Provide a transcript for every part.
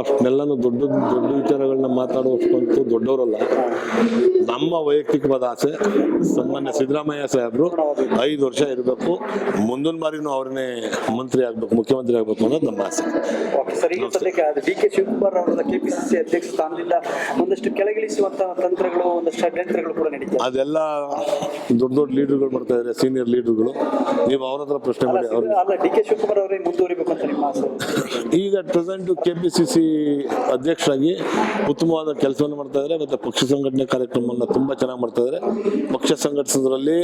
ಅಷ್ಟನ್ನೆಲ್ಲನೂ ದೊಡ್ಡ ದೊಡ್ಡ ವಿಚಾರಗಳನ್ನ ಮಾತಾಡುವಷ್ಟು ದೊಡ್ಡವರಲ್ಲ. ನಮ್ಮ ವೈಯಕ್ತಿಕವಾದ ಆಸೆ ಸನ್ಮಾನ್ಯ ಸಿದ್ದರಾಮಯ್ಯ ಸಾಹೇಬರು ಐದು ವರ್ಷ ಇರಬೇಕು ಮುಂದಿನ ಬಾರಿನೂ ಅವ್ರನ್ನೇ ಮಂತ್ರಿ ಆಗ್ಬೇಕು ಮುಖ್ಯಮಂತ್ರಿ ಆಗ್ಬೇಕು ಅನ್ನೋದು ನಮ್ಮ ಆಸೆ. ಡಿ ಕೆ ಶಿವಕುಮಾರ್ ಅವರ ಕೆಪಿಸಿಸಿ ಅಧ್ಯಕ್ಷ ಸ್ಥಾನದಿಂದ ಒಂದಷ್ಟು ಕೆಳಗಿಳಿಸುವಂತಹ ತಂತ್ರಗಳು ಒಂದಷ್ಟು ಷಡ್ಯಂತ್ರಗಳು ಕೂಡ ಅದೆಲ್ಲ ದೊಡ್ಡ ದೊಡ್ಡ ಲೀಡರ್ಗಳು ಬರ್ತಾ ಇದ್ದಾರೆ ಸೀನಿಯರ್ ಲೀಡರ್ಗಳು ನೀವು ಅವ್ರ ಹತ್ರ ಪ್ರಶ್ನೆ ಮಾಡಿ ಅವ್ರು ಅಲ್ಲ ಡಿ ಕೆ ಶಿವಕುಮಾರ್ ಅವರೇ ಮುಂದುವರಿಬೇಕು ಅಂತ ನಿಮ್ಮ ಆಸೆ. ಈಗ present K P C C ಅಧ್ಯಕ್ಷರಾಗಿ ಉತ್ತಮವಾದ ಕೆಲಸವನ್ನು ಮಾಡ್ತಾ ಇದ್ದಾರೆ ಮತ್ತೆ ಪಕ್ಷ ಸಂಘಟನೆ ಕಾರ್ಯಕ್ರಮವನ್ನು ತುಂಬಾ ಚೆನ್ನಾಗಿ ಮಾಡ್ತಾ ಇದ್ದಾರೆ. ಪಕ್ಷ ಸಂಘಟಿಸೋದ್ರಲ್ಲಿ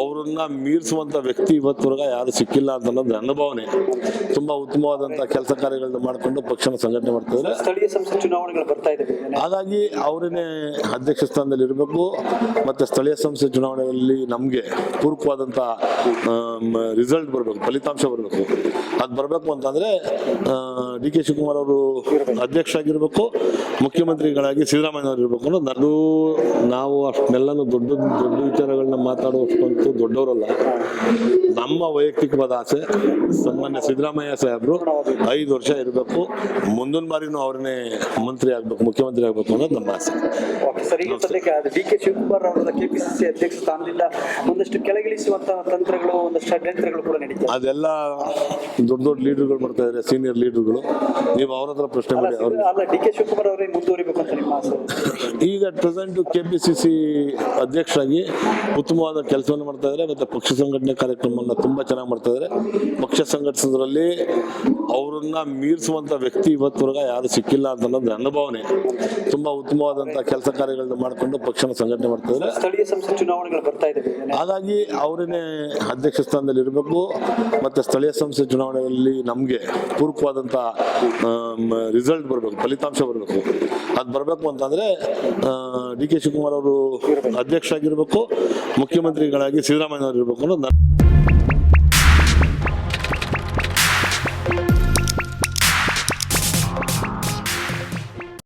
ಅವರನ್ನ ಮೀರಿಸುವಂತ ವ್ಯಕ್ತಿ ಇವತ್ತವರೆಗ ಯಾರು ಸಿಕ್ಕಿಲ್ಲ ಅಂತ ಅನ್ನೋದು ನನ್ನ ಭಾವನೆ. ತುಂಬಾ ಉತ್ತಮವಾದಂತ ಕೆಲಸ ಕಾರ್ಯಗಳನ್ನ ಮಾಡಿಕೊಂಡು ಪಕ್ಷನ ಸಂಘಟನೆ ಮಾಡ್ತಾ ಇದ್ದಾರೆ. ಸ್ಥಳೀಯ ಸಂಸ್ಥೆ ಚುನಾವಣೆಗಳು ಬರ್ತಾ ಇದ್ದಾವೆ ಹಾಗಾಗಿ ಅವರನ್ನೇ ಅಧ್ಯಕ್ಷ ಸ್ಥಾನದಲ್ಲಿ ಇರಬೇಕು ಮತ್ತೆ ಸ್ಥಳೀಯ ಸಂಸ್ಥೆ ಚುನಾವಣೆಯಲ್ಲಿ ನಮಗೆ ಪೂರಕವಾದಂಥ ರಿಸಲ್ಟ್ ಬರಬೇಕು ಫಲಿತಾಂಶ ಬರಬೇಕು. ಅದು ಬರಬೇಕು ಅಂತಂದ್ರೆ ಡಿ ಕೆ ಶಿವಕುಮಾರ್ ಅವರು ಅಧ್ಯಕ್ಷ ಆಗಿರ್ಬೇಕು ಮುಖ್ಯಮಂತ್ರಿಗಳಾಗಿ ಸಿದ್ದರಾಮಯ್ಯ ಅವರು ಇರಬೇಕು ಅನ್ನೋದು ನಾನು ನಾವು ಅಷ್ಟನ್ನೆಲ್ಲನೂ ದೊಡ್ಡ ದೊಡ್ಡ ವಿಚಾರಗಳನ್ನ ಮಾತಾಡುವಷ್ಟಂತೂ ದೊಡ್ಡವರಲ್ಲ. ನಮ್ಮ ವೈಯಕ್ತಿಕವಾದ ಆಸೆ ಸನ್ಮಾನ್ಯ ಸಿದ್ದರಾಮಯ್ಯ ಸಾಹೇಬರು ಐದು ವರ್ಷ ಇರಬೇಕು ಮುಂದಿನ ಬಾರಿನೂ ಅವರನ್ನೇ ಮಂತ್ರಿ ಆಗಬೇಕು ಮುಖ್ಯಮಂತ್ರಿ ಆಗಬೇಕು ಅನ್ನೋದು ನಮ್ಮ ಆಸೆ. ಸರ್ ಈಗ ಸದ್ಯಕ್ಕೆ ಡಿ ಕೆ ಶಿವಕುಮಾರ್ ಅವರ ಕೆಪಿಸಿಸಿ ಅಧ್ಯಕ್ಷ ಸ್ಥಾನದಿಂದ ಒಂದಷ್ಟು ಕೆಳಗಿಳಿಸುವಂತಹ ತಂತ್ರಗಳು ಷಡ್ಯಂತ್ರಗಳು ಕೂಡ ನಡೀತದೆ ಅದೆಲ್ಲ ದೊಡ್ಡ ದೊಡ್ಡ ಲೀಡರ್ಗಳು ಬರ್ತಾ ಇದ್ದಾರೆ ಸೀನಿಯರ್ ಲೀಡರ್ಗಳು. ನೀವು ಅವ್ರ ಹತ್ರ ಪ್ರಶ್ನೆ ಮಾಡಿ ಅವ್ರು ಅಲ್ಲ ಡಿ ಕೆ ಶಿವಕುಮಾರ್ ಅವರೇ ಮುಂದುವರಿಬೇಕು ಅಂತ ನಿಮ್ಮ ಆಸೆ. ಈಗ present K P C C ಅಧ್ಯಕ್ಷರಾಗಿ ಉತ್ತಮವಾದ ಕೆಲಸವನ್ನು ಮಾಡ್ತಾ ಇದ್ದಾರೆ ಮತ್ತೆ ಪಕ್ಷ ಸಂಘಟನೆ ಕಾರ್ಯಕ್ರಮವನ್ನು ತುಂಬಾ ಚೆನ್ನಾಗಿ ಮಾಡ್ತಾ ಇದ್ದಾರೆ ಪಕ್ಷ ಸಂಘಟಿಸೋದ್ರಲ್ಲಿ ಅವರನ್ನ ಮೀರಿಸುವಂತ ವ್ಯಕ್ತಿ ಇವತ್ತವರೆಗ ಯಾರು ಸಿಕ್ಕಿಲ್ಲ ಅಂತ ಅನ್ನೋದು ನನ್ನ ಭಾವನೆ. ತುಂಬಾ ಉತ್ತಮವಾದಂತ ಕೆಲಸ ಕಾರ್ಯಗಳನ್ನ ಮಾಡ್ಕೊಂಡು ಪಕ್ಷನ ಸಂಘಟನೆ ಮಾಡ್ತಾ ಇದ್ದಾರೆ ಸ್ಥಳೀಯ ಸಂಸ್ಥೆ ಚುನಾವಣೆಗಳು ಬರ್ತಾ ಹಾಗಾಗಿ ಅವರನ್ನೇ ಅಧ್ಯಕ್ಷ ಸ್ಥಾನದಲ್ಲಿ ಇರಬೇಕು. ಮತ್ತೆ ಸ್ಥಳೀಯ ಸಂಸ್ಥೆ ಚುನಾವಣೆಯಲ್ಲಿ ನಮಗೆ ಪೂರಕವಾದಂಥ ರಿಸಲ್ಟ್ ಬರಬೇಕು, ಫಲಿತಾಂಶ ಬರಬೇಕು. ಅದು ಬರಬೇಕು ಅಂತಂದ್ರೆ ಡಿ ಕೆ ಶಿವಕುಮಾರ್ ಅವರು ಅಧ್ಯಕ್ಷ ಆಗಿರ್ಬೇಕು ಮುಖ್ಯಮಂತ್ರಿಗಳಾಗಿ ಸಿದ್ದರಾಮಯ್ಯ ಅವರು ಇರಬೇಕು ಅನ್ನೋದು